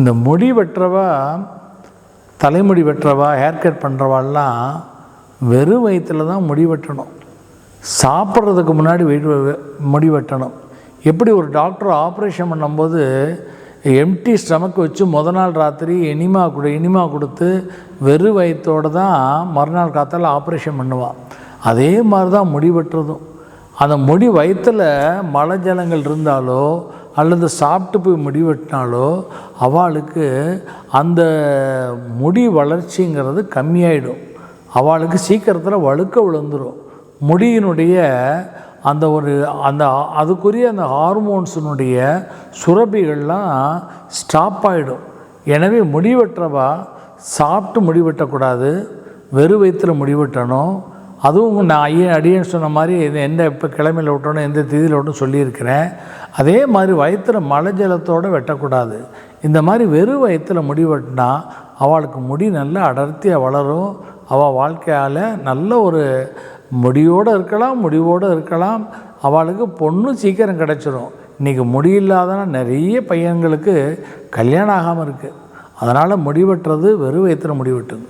இந்த முடி வெட்டுறவா தலைமுடி வெட்டுறவா ஹேர் கட் பண்ணுறவாள்லாம் வெறும் வயிற்றில் தான் முடி வெட்டணும் சாப்பிட்றதுக்கு முன்னாடி வெயிட் முடி வெட்டணும் எப்படி ஒரு டாக்டர் ஆப்ரேஷன் பண்ணும்போது எம்டி ஸ்டமக் வச்சு முத நாள் ராத்திரி இனிமா கொடு இனிமா கொடுத்து வெறும் வயிற்றோடு தான் மறுநாள் காத்தால் ஆப்ரேஷன் பண்ணுவாள் அதே மாதிரி தான் முடி வெட்டுறதும் அந்த முடி வயிற்றில் மழை ஜலங்கள் இருந்தாலோ அல்லது சாப்பிட்டு போய் முடி வெட்டினாலோ அவளுக்கு அந்த முடி வளர்ச்சிங்கிறது கம்மியாயிடும். அவளுக்கு சீக்கிரத்தில் வழுக்க விழுந்துடும் முடியினுடைய அந்த ஒரு அந்த அதுக்குரிய அந்த ஹார்மோன்ஸினுடைய சுரப்பிகள்லாம் ஸ்டாப் ஆகிடும் எனவே முடி வெட்டுறவா சாப்பிட்டு முடி வெட்டக்கூடாது வெறும் வயிற்றில் முடிவெட்டணும். அதுவும் நான் ஐயன் அடியேன்னு சொன்ன மாதிரி இது எந்த இப்போ கிழமையில் விட்டணும் எந்த தேதியில் விட்டணும் சொல்லியிருக்கிறேன். அதே மாதிரி வயிற்றில் மழை ஜலத்தோடு வெட்டக்கூடாது. இந்த மாதிரி வெறும் வயிற்றில் முடி வெட்டினா அவளுக்கு முடி நல்லா அடர்த்தியாக வளரும். அவள் வாழ்க்கையால் நல்ல ஒரு முடியோடு இருக்கலாம் முடிவோடு இருக்கலாம். அவளுக்கு பொண்ணு சீக்கிரம் கிடச்சிரும். இன்றைக்கி முடியில்லாதனா நிறைய பையன்களுக்கு கல்யாணம் ஆகாமல் இருக்குது அதனால் முடி வெட்டுறது வெறும் வயிற்றில் முடி வெட்டுது.